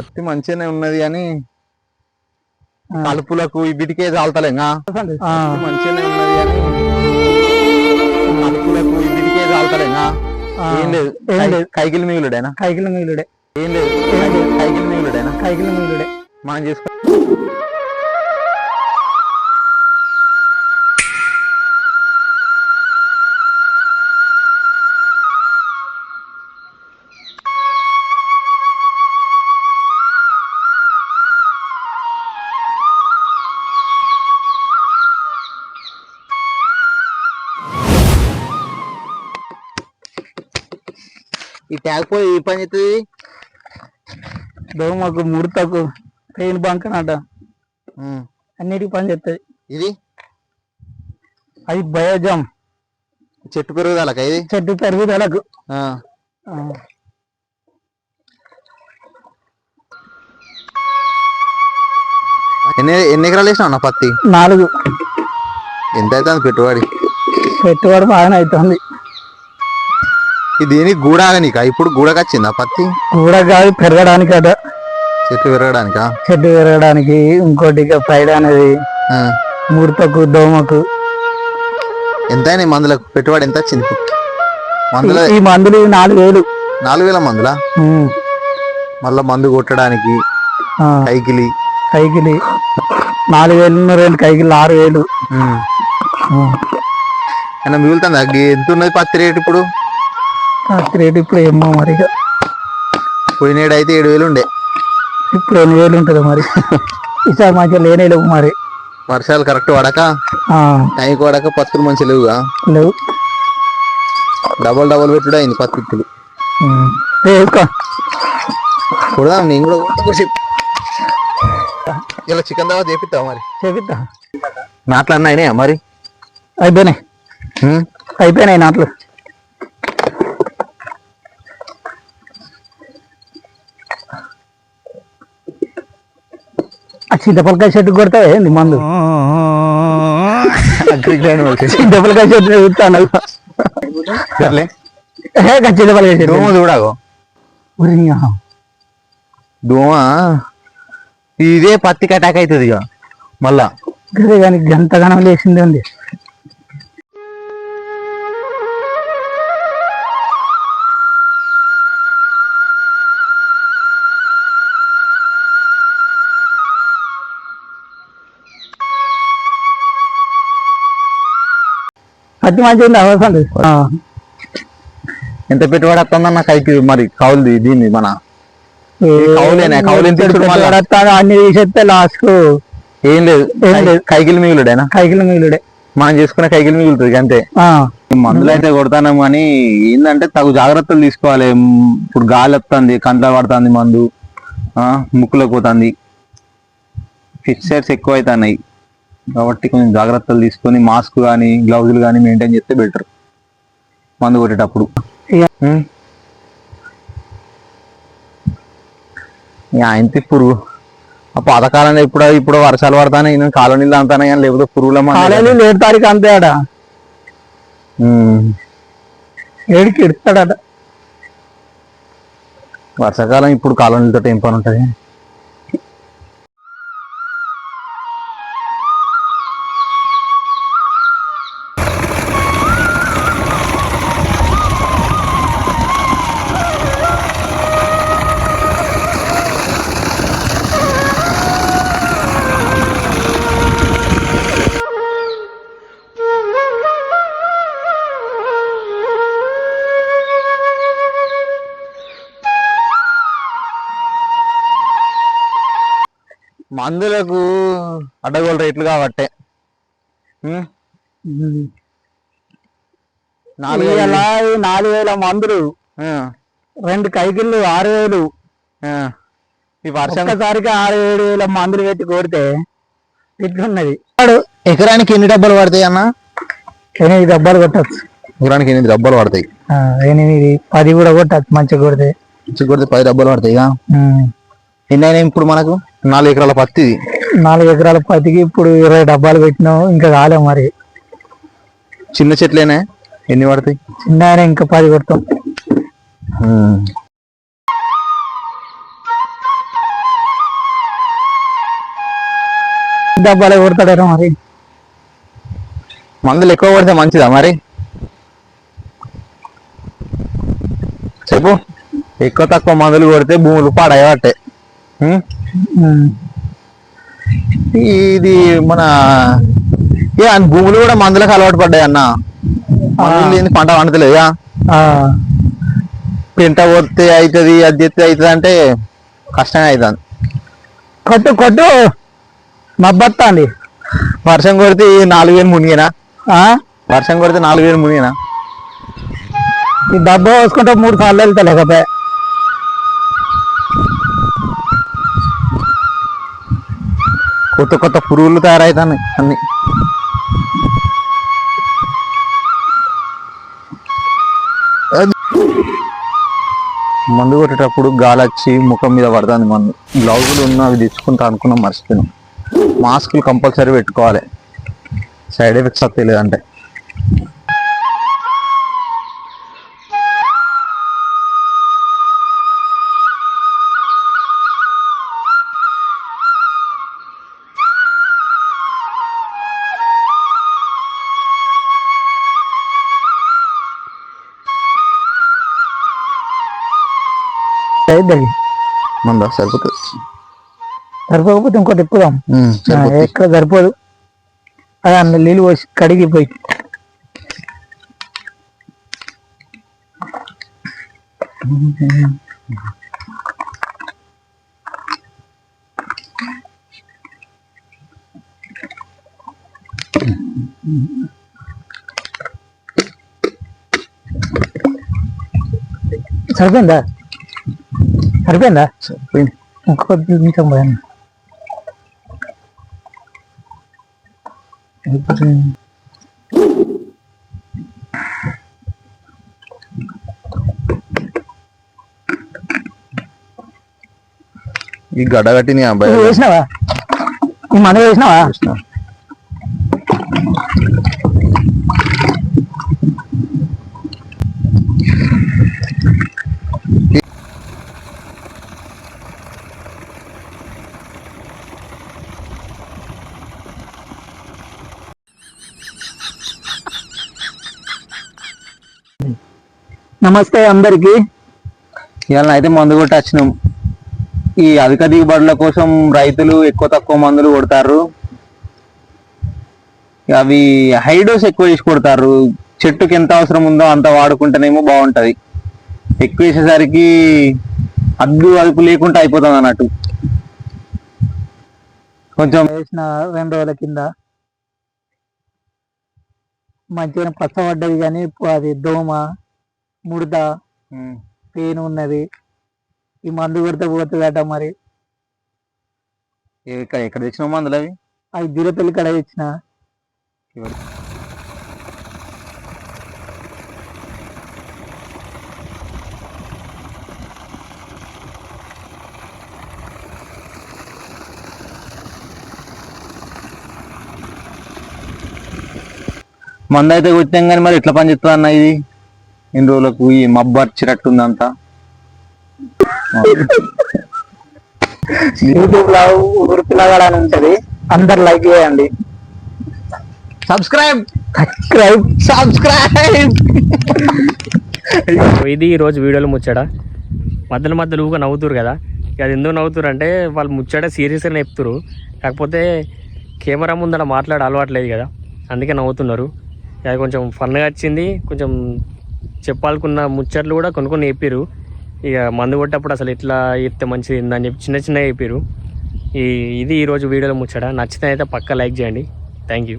పత్తి మంచిగానే ఉన్నది కానీ కలుపులకు వీటికే చాలతలేంగా మంచిగానే ఉన్నది కానీ కలుపులకు వీటికే చాలతలేంగా ఏం లేదు. కైకిలి మిగులుడేనా? కైకిల మిగులుడే. ఏం లేదు. కైకిలి మిగులుడేనా? కైకిల మిగులుడే. మనం చేసుకో ఈ ట్యాగ్ పోయి ఈ పని చేస్తుంది దోమకు ముడతకు పెయిన్ బంక్ అన్నట అన్నిటికి పని చేస్తుంది ఇది? అది బయోజామ్. చెట్టు పెరుగుదలక ఇది? చెట్టు పెరుగుదలకు. ఎన్ని ఎన్ని ఎకరాలు వేసినావు అన్న పత్తి? నాలుగు. ఎంత అవుతుంది పెట్టుబడి? పెట్టుబడి బాగానే అవుతుంది దీనికి గూడాగనికా? ఇప్పుడు గూడకొచ్చిందా పత్తి? కూడా కాదు పెరగడానికి అట చెట్టు పెరగడానికా? చెట్టు పెరగడానికి ఇంకోటి ఇక ఫ్రైడ్ అనేది. ముడతకు దోమకు. ఎంత మందులకు? పెట్టుబడి ఎంత వచ్చింది? మందుల ఈ మందులు నాలుగు వేలు. నాలుగు వేల మందులా? మళ్ళా మందు కొట్టడానికి కైకిలి. కైకిలి. నాలుగు వేలు రెండు కైకిలు ఆరు వేలు. మిగులుతుంది? ఎంత ఉన్నది పత్తి రేటు ఇప్పుడు? రేటు ఇప్పుడు ఏమో మరి. పోయినేడు అయితే ఏడు వేలు ఉండే. ఇప్పుడు ఎన్ని వేలు ఉంటుంది మరి. ఈసారి మంచిగా లేనే లేవు మరి. వర్షాలు కరెక్ట్ పడక? టైంకి పడక పత్తులు మంచి లేవుగా? లేవు. డబల్ డబల్ పెట్టుడు అయింది పత్తి ఇప్పుడు ఉమ్. ఏ, ఎక్కువ. చూడదాం నేను కూడా ఇలా చికెన్ దావా చేపిస్తావా మరి. చేపిద్దా నాట్లు అన్న అయినాయా మరి? అయిపోయినాయి. అయిపోయినాయి నాట్లు. చింతపలకాయ చెట్టు కొడతావే ఏంది మందు. చింతపలకాయ చెట్టు చూస్తాను సర్లే. చింతపలకాయ చెట్టు. దోమ చూడాగో. దోమ? ఇదే పత్తికి అటాక్ అవుతుంది ఇక మళ్ళా గంతగానం లేచింది ఉంది అతి మంచిగా అవసరం ఎంత పెట్టుబడి వస్తుందన్న కైకి మరి కౌలుది దీన్ని మన. కౌలేనే, కౌలు ఎంత? అన్ని తీసేస్తే లాస్ట్ ఏం లేదు. కైకిలి మిగులుడేనా? కైకిల మిగులుడే. మనం చేసుకునే కైకిలి మిగులుతుంది అంతే. మందులు అయితే కొడతాను కానీ ఏంటంటే తగు జాగ్రత్తలు తీసుకోవాలి. ఇప్పుడు గాలి వస్తుంది కంట్లో పడుతుంది మందు. ఆ, ముక్కులోకి పోతుంది. ఫిక్సర్స్ ఎక్కువ అవుతున్నాయి కాబట్టి కొంచెం జాగ్రత్తలు తీసుకొని మాస్క్ కానీ గ్లౌజులు కానీ మెయింటైన్ చేస్తే బెటర్. మందు కొట్టేటప్పుడు. ఆయనతి పురుగు. ఆ పాతకాలం ఇప్పుడు ఇప్పుడు వర్షాలు పడతానే కాలం నీళ్ళు అంతానే కానీ లేకపోతే పురుగుల ఏడు తారీఖు అంతే ఆడ. ఏడుకి ఇడతాడట వర్షాకాలం ఇప్పుడు కాలనీలతో ఏం పని ఉంటుంది? మందులకు అడ్డగోలు రేట్లు కాబట్టే. నాలుగు వేలు. నాలుగు వేల మందులు. రెండు కైకిళ్ళు ఆరు వేలు. ఈ వర్షం ఒక్కసారికి ఆరు ఏడు వేల మందులు పెట్టి కొడితే ఇట్లున్నది. ఎకరానికి ఎన్ని డబ్బాలు పడతాయి అన్న? ఎనిమిది డబ్బాలు కొట్టచ్చు. ఎకరానికి ఎనిమిది డబ్బాలు పడతాయి. ఎనిమిది పది కూడా కొట్టచ్చు మంచిగా కొడితే. మంచిగా కొడితే పది డబ్బాలు పడతాయి ఇక ఉమ్. ఎన్ని అయినాయి ఇప్పుడు మనకు? నాలుగు ఎకరాల పత్తి నాలుగు ఎకరాల పత్తికి ఇప్పుడు ఇరవై డబ్బాలు పెట్టినాము ఇంకా కాలే మరి. చిన్న చెట్లేనా? ఎన్ని పడతాయి? చిన్న ఇంకా పది కొడతాం. డబ్బాలు కొడతాడారా మరి. మందులు ఎక్కువ పడితే మంచిదా మరి? చెప్పు. ఎక్కువ తక్కువ మందులు కొడితే భూములు పాడయ్యబట్టే ఇది మన ఏ భూములు కూడా మందులకు అలవాటు పడ్డాయి అన్న. లేని పంట పండుతలేదా పెంట కొడితే అవుతుంది అది చేస్తే అవుతుంది అంటే కష్టమే అవుతుంది కొట్టు కొట్టు. మబ్బత్తాంది. వర్షం కొడితే నాలుగు వేలు మునిగినా? ఆ? వర్షం కొడితే నాలుగు వేలు మునిగినా? ఈ డబ్బా వేసుకుంటే మూడు సార్లు వెళ్తా లేకపోతే. కొత్త కొత్త పురుగులు తయారవుతాయి అన్ని. మందు కొట్టేటప్పుడు గాలి వచ్చి ముఖం మీద పడుతుంది మందు. గ్లౌజులు ఉన్నవి తెచ్చుకుంటా అనుకున్నాం మర్చిపోయినాం మాస్కులు కంపల్సరీ పెట్టుకోవాలి. సైడ్ ఎఫెక్ట్స్ తెలియదు అంటే లేదంటే అయిద్ది మందా సరిపోతుంది సరిపోకపోతే ఇంకోటి ఎక్కుదాం. ఎక్కడ సరిపోదు. అదే అన్న నీళ్ళు పోసి కడిగిపోయి సరిపోయిందా? సరిపోయిందా? సరిపోయింది. ఇంకో నిమిషం పోయాను ఈ గడ్డ కట్టిన వేసినావా? ఈ మన వేసినావా? నమస్తే అందరికి. ఇవాళ అయితే మందు కొట్టి వచ్చినాం. ఈ అధిక దిగుబడుల కోసం రైతులు ఎక్కువ తక్కువ మందులు కొడతారు. అవి హై డోస్ ఎక్కువ వేసి కొడతారు. చెట్టుకి ఎంత అవసరం ఉందో అంత వాడుకుంటేనేమో బాగుంటది. ఎక్కువ వేసేసరికి అద్దు అదుపు లేకుండా అయిపోతుంది అన్నట్టు. కొంచెం వేసిన రెండు రోజుల కింద మంచిగా పచ్చబడ్డది కానీ అది దోమ ముడత పెయిన్ ఉన్నది. ఈ మందు కొడితే పోతుందట మరి. ఎక్కడ ఎక్కడ తెచ్చిన మందులు అవి? అవి జీరపల్లి కడ ఇచ్చిన మందు అయితే కొట్టాం కానీ మరి ఎట్లా పనిచేస్తుంది అన్న ఇది? ఎన్ని రోజులకు ఈ మబ్బు వచ్చినట్టుంది అంతా యూట్యూబ్లో ఊరు పిల్లగాడు అని ఉంటది. అందరు లైక్ చేయండి. సబ్స్క్రైబ్! సబ్స్క్రైబ్. సబ్స్క్రైబ్! ఇది ఈరోజు వీడియోలో ముచ్చట. మధ్యలో మధ్యలో ఊగా నవ్వుతురు కదా. ఇక అది ఎందుకు నవ్వుతురు అంటే వాళ్ళు ముచ్చట సీరియస్గా చెప్తురు. కాకపోతే కెమెరా ముందర మాట్లాడే అలవాట్లేదు కదా. అందుకే నవ్వుతున్నారు. ఇక అది కొంచెం ఫన్గా వచ్చింది. కొంచెం చెప్పాలనుకున్న ముచ్చట్లు కూడా కొన్ని కొన్ని చెప్పారు ఇక మందు కొట్టేటప్పుడు అసలు ఎట్లా చెప్తే మంచిది అని చెప్పి చిన్న చిన్నగా చెప్పారు ఈ ఇది ఈరోజు వీడియోలో ముచ్చట. నచ్చితే అయితే పక్కా లైక్ చేయండి. Thank you.